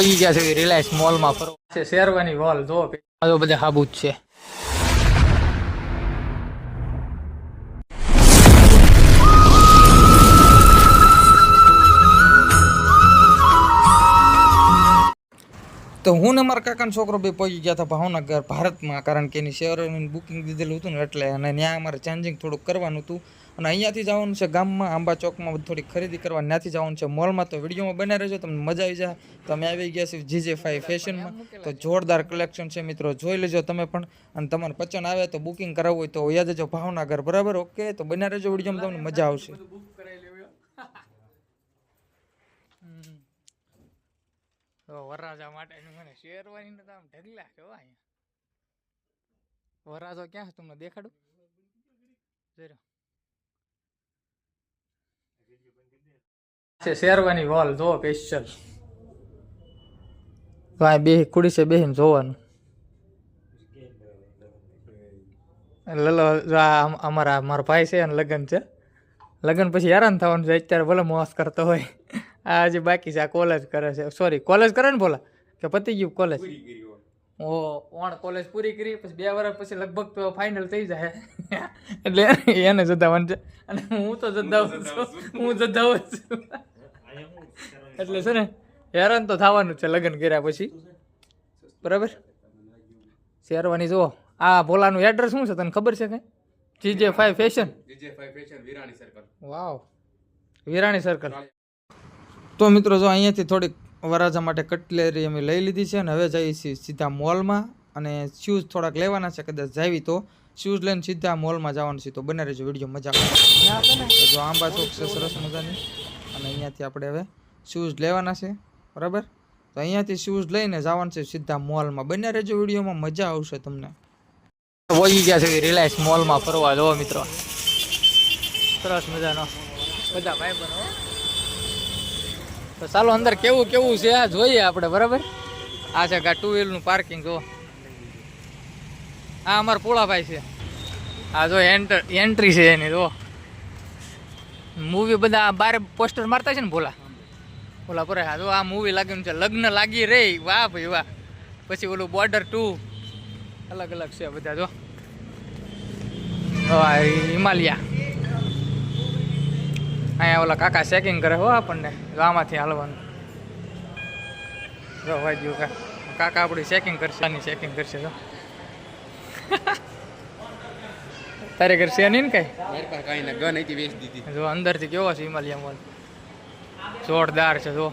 પહોંચી ગયા છે રિલાયન્સ મોલમાં ફરવા. છે શેરવાની વોલ જો જો બધા હાબુ જ છે. તો હું ને મારા કાકાનો છોકરો બે પહોંચી ગયા હતા ભાવનગર ભારતમાં કારણ કે એની શેરોની બુકિંગ દીધેલું હતું ને એટલે અને ત્યાં અમારે ચેન્જિંગ થોડુંક કરવાનું હતું. અને અહીંયાથી જવાનું છે ગામમાં આંબા ચોકમાં થોડી ખરીદી કરવા. ત્યાંથી જવાનું છે મોલમાં. તો વિડીયોમાં બના રહેજો તમને મજા આવી જાય. તમે આવી ગયા છે જીજે ફાઈ ફેશનમાં તો જોરદાર કલેક્શન છે મિત્રો જોઈ લેજો તમે પણ. અને તમારે પચન આવે તો બુકિંગ કરાવવું હોય તો યાદ જજો ભાવનગર બરાબર? ઓકે? તો બના રહેજો વિડીયોમાં તમને મજા આવશે. વરરાજા માટે મને શેરવાની ને આમ ઢગલા છે અહીંયા. વરરાજો ક્યાં છે? તમને દેખાડું? જરા છે શેરવાની વોલ જો સ્પેશિયલ ભાઈ બે કુડી છે બેહીને જોવાનું. લલો અમારા મારા ભાઈ છે અને લગ્ન છે. લગ્ન પછી હેરાન થવાનું છે અત્યારે ભલે મોસ કરતો હોય. આ હજી બાકી છે આ કોલેજ કરે છે. સોરી કોલેજ કરે ને ભોલા? કે પતી ગયું કોલેજ ઓણ કોલેજ પૂરી કરી પછી બે વર્ષ પછી લગભગ તો ફાઇનલ થઈ જાય. એટલે એને જતાવવાનું છે. અને હું તો જતાવું છું. હું જતાવું છું. એટલે છે ને હેરાન તો થવાનું છે લગ્ન કર્યા પછી. બરાબર? શેરવાની જુઓ. આ ભોલાનું એડ્રેસ શું છે? તને ખબર છે કઈ? GJ five fashion wow Virani circle તો મિત્રો જો અહીંયાથી થોડીક વરાજા માટે કટલેરી અમે લઈ લીધી છે અને હવે જઈએ છીએ સીધા મોલમાં અને શૂઝ થોડાક લેવાના છે, કદાચ જાવી તો. શૂઝ લઈને સીધા મોલમાં જવાનું છે, તો બને રહેજો વીડિયો મજા આવે. જો આંબા ચોક છે, સરસ મજાની. અને અહીંયાથી આપણે હવે શૂઝ લેવાના છે, બરાબર? તો અહીંયાથી શૂઝ લઈને જવાનું છે સીધા મોલમાં. બને રહેજો વિડીયોમાં મજા આવશે તમને. વહી ગયા છે રિલાયન્સ મોલમાં ફરવા. જવો મિત્રો, સરસ મજાનો. બધા ભાઈ બનો તો ચાલો અંદર કેવું કેવું છે આ જોઈએ આપણે, બરાબર? આ છે ટુ વ્હીલનું પાર્કિંગ જો. આ અમારા પોળાભાઈ છે. આ જો એન્ટર છે એની, જો. મૂવી બધા બારે પોસ્ટર મારતા છે ને ભોલા? ભોલા પર હા જો આ મૂવી લાગ્યું છે. લગ્ન લાગી રહી વાહ ભાઈ વાહ. પછી ઓલું બોર્ડર ટુ અલગ અલગ છે બધા, જો. હિમાલયા. અહીંયા ઓલા કાકા ચેકિંગ કરે હો આપણને. જો આમાંથી હાલવાનું. જો ભાઈ જો કાકા આપણી ચેકિંગ કરશે આની ચેકિંગ કરશે જો. તારે કરશે નહીં ને કઈ? જો અંદરથી કેવો છે હિમાલયા મોલ જોરદાર છે જો.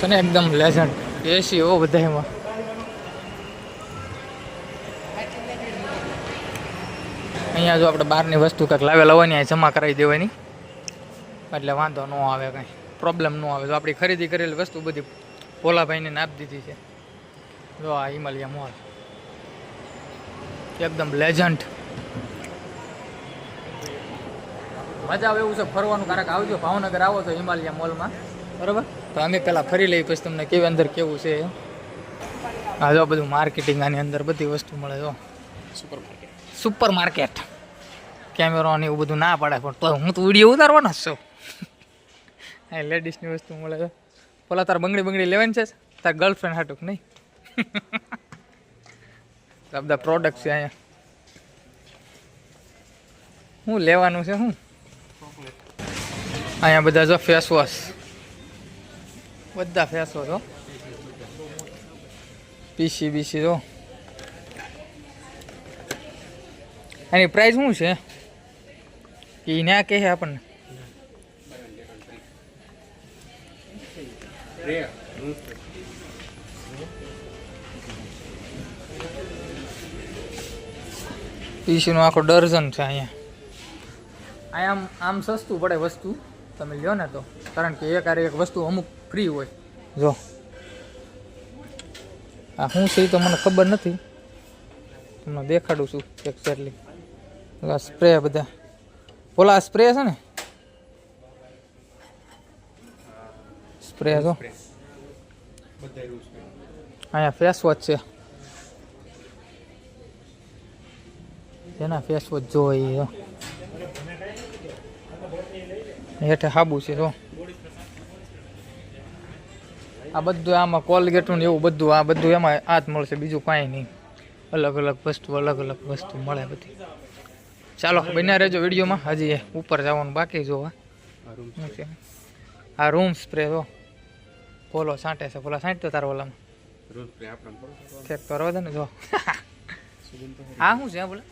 છે ને એકદમ લેઝન્ટ એસી હો બધા એમાં. અહીંયા જો આપણે બહારની વસ્તુ કંઈક લાવેલા હોય ને જમા કરાવી દેવાની. એટલે વાંધો ન આવે કાંઈ પ્રોબ્લેમ ન આવે. જો આપણી ખરીદી કરેલી વસ્તુ બધી ભોલાભાઈને આપી દીધી છે. જો આ હિમાલયા મોલ. એકદમ લેજન્ટ મજા આવે એવું છે, ફરવાનું કારક આવજો. ભાવનગર આવો તો હિમાલયા મોલમાં. બરાબર? તો અમે પહેલાં ફરી લઈએ, પછી તમને કેવી અંદર કેવું છે. હા, જો બધું માર્કેટિંગ આની અંદર બધી વસ્તુ મળે, જો. સુપર માર્કેટ કેમેરો ને એવું બધું ના પાડે, પણ તો હું તો વીડિયો ઉતારવાનો જ છું. હા લેડીઝની વસ્તુ મળે છે. પેલા તાર બંગડી બંગડી લેવાની છે? તાર ગર્લફ્રેન્ડ હાટુક નહીં? આ બધા પ્રોડક્ટ છે અહીંયા. શું લેવાનું છે શું અહીંયા બધા જો ફેસ વોશ બધા ફેસ વોશ હો. પીસી બીસી જો. એની પ્રાઇસ શું છે? એ ના કહે આપણને. પીસીનું આખો ડર્ઝન છે અહીંયા. આમ આમ સસ્તું પડે વસ્તુ. તમે લ્યો ને તો. કારણ કે એક આરે એક વસ્તુ અમુક ફ્રી હોય. જો. આ શું છે તો મને ખબર નથી. તમને દેખાડું છું એક્ઝેક્ટલી સ્પ્રે બધા. ઓલા સ્પ્રે છે ને? સ્પ્રે જો અહીંયા ફેસ વોચ છે. એના ફેસ વોચ જોઈએ. હેઠે હાબુ છે, જો. આ બધું આમાં કોલગેટનું ને એવું બધું, આ બધું એમાં આ જ મળશે, બીજું કાંઈ નહીં. અલગ અલગ વસ્તુ, અલગ અલગ વસ્તુ મળે બધી. ચાલો બન્યા રહેજો વિડીયોમાં. હજી ઉપર જવાનું બાકી જોવા. આ રૂમ સ્પ્રે જો. પોલો છાંટે છે. પોલા છાંટતો તારો ઓલામાં. ચેક કરો દે ને જો. આ શું છે બોલે?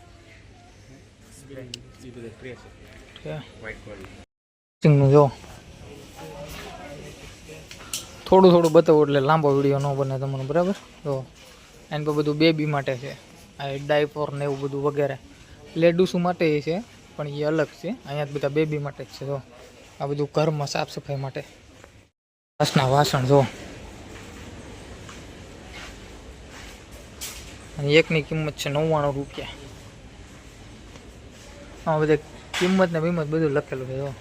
નું જો. થોડું થોડું બતાવું એટલે લાંબો વીડિયો ન બને તમને બરાબર? જો. એન પર બધું બેબી માટે છે. આ ડાયપોર ને એવું બધું વગેરે. લેડુસુ માટે છે, પણ એ અલગ છે. અહીંયા બધા બેબી માટે જ છે, જો. આ બધું ઘરમાં સાફ સફાઈ માટે. વાસના વાસણ, જો. અને એકની કિંમત છે નવ્વાણું રૂપિયા. આમાં બધા કિંમત ને બિંમત બધું લખેલું છે, જો.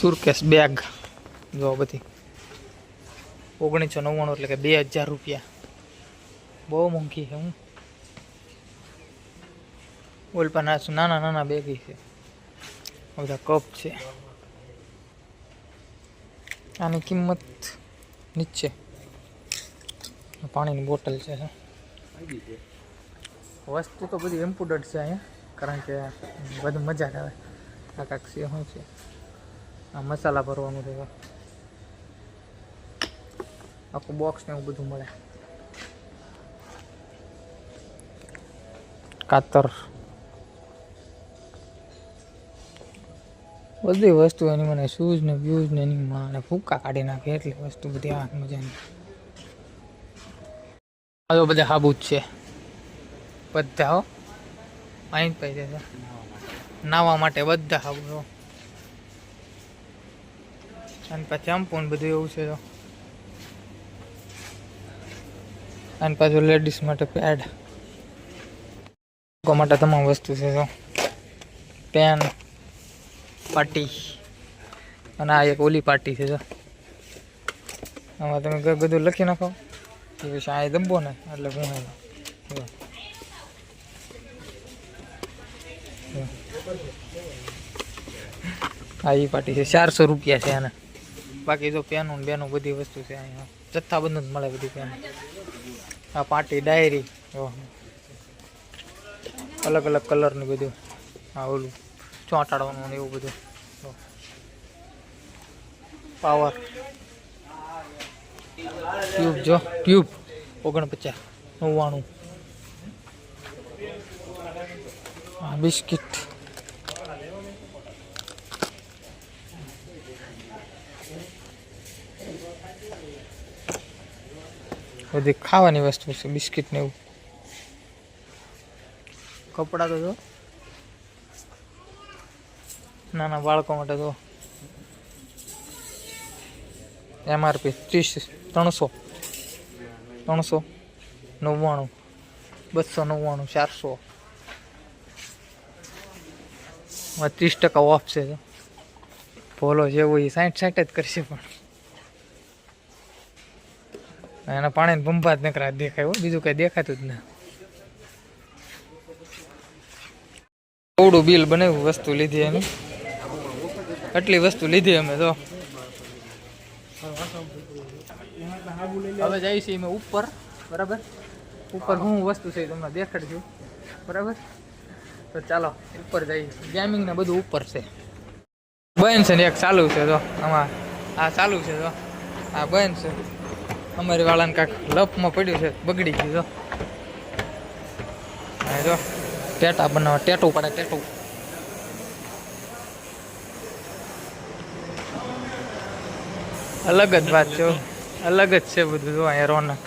સુરકેસ બેગ, જો બધી. ઓગણીસો નવ્વાણું એટલે કે બે હજાર રૂપિયા. બહુ મોંઘી છે, હું. ઓલપા ના નાના નાના બેગી છે. બધા કપ છે. આની કિંમત નીચે. પાણીની બોટલ છે વસ્તુ તો બધી ઇમ્પોર્ટન્ટ છે અહીંયા, કારણ કે બધું મજા જ આવે. આ કાંક છે, શું છે? આ મસાલા ભરવાનું છે આખું બોક્સ ને એવું બધું મળે. કાતર. બધી વસ્તુ એની મને શૂઝ ને વ્યૂઝ ને એની માં અને ફૂકા કાઢી નાખે એટલી વસ્તુ બધી આ મજાની. આ તો બધા હાબુ જ છે. બધા હો. અહીં પૈ છે નાવા માટે બધા હાબુ હો. અને પછી ચંપુ ને બધું એવું છે તો અને પાછું લેડીઝ માટે પેડ માટે તમામ વસ્તુ છે તો પેન પાટી અને આ એક ઓલી પાર્ટી છે, જો. આમાં તમે બધું લખી નાખો. એ પછી આ દબો ને, એટલે હું હે એ પાટી છે, ચારસો રૂપિયા છે આના. બાકી જો પેનું ને બેનું બધી વસ્તુ છે અહીંયા જથ્થાબંધ જ મળે બધી પેન. આ પાટી ડાયરી અલગ અલગ કલરનું બધું હા ઓલું. ચોંટાડવાનું ને એવું બધું. પાવર ટ્યુબ જો. ટ્યુબ ઓગણપચાસ. નવ્વાણું. બિસ્કિટ. બધી ખાવાની વસ્તુ છે, બિસ્કિટ ને એવું. કપડાં તો જો. નાના બાળકો માટે તો એમઆરપી ત્રીસ, ત્રણસો ત્રણસો નવ્વાણું, બસો નવ્વાણું, ચારસો. ત્રીસ ટકા ઓફ છે. ભોલો જેવો એ સાઠ સાઠ જ કરશે પણ. એના પાણીને જ નકરા દેખાય હો, બીજું કઈ દેખાતું જ ના. થોડું બિલ બનાવ્યું, વસ્તુ લીધી એની. આટલી વસ્તુ લીધી અમે તો હવે જઈ છીએ અમે ઉપર, બરાબર? ઉપર હું વસ્તુ છે તમને દેખાડજો. બરાબર? તો ચાલો, ઉપર જઈએ. ગેમિંગ ને બધું ઉપર છે. બંધ છે ને એક ચાલુ છે તો આમાં આ ચાલુ છે તો આ બંધ છે. અમારી વાળાને કાંક લપમાં પડ્યું છે, બગડી ગયું હા જો, ટેટા બનાવવા ટેટું પડે, ટેટું. અલગ જ વાત છે અલગ જ છે બધું. જો અહીંયા રોનક.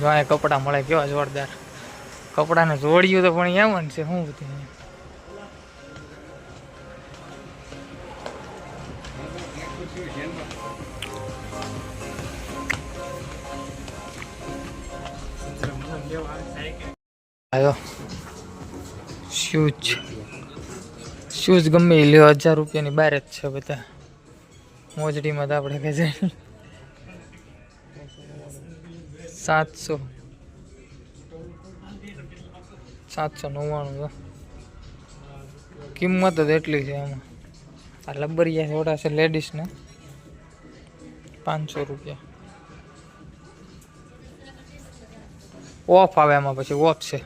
જો અહીંયા કપડાં મળે કેવા જોરદાર. કપડાને જોડ્યું તો પણ એમ જ છે. શું બધું. આવ્યો શૂઝ. શૂઝ ગમે લ્યો. હજાર રૂપિયાની બહાર જ છે બધા. મોજડીમાં તો આપણે કહે જાય સાતસો. સાતસો નવ્વાણું કિંમત જ એટલી છે એમાં આ લબરિયા થોડા છે લેડીઝને પાંચસો રૂપિયા. ઓફ આવે એમાં પછી ઓફ છે.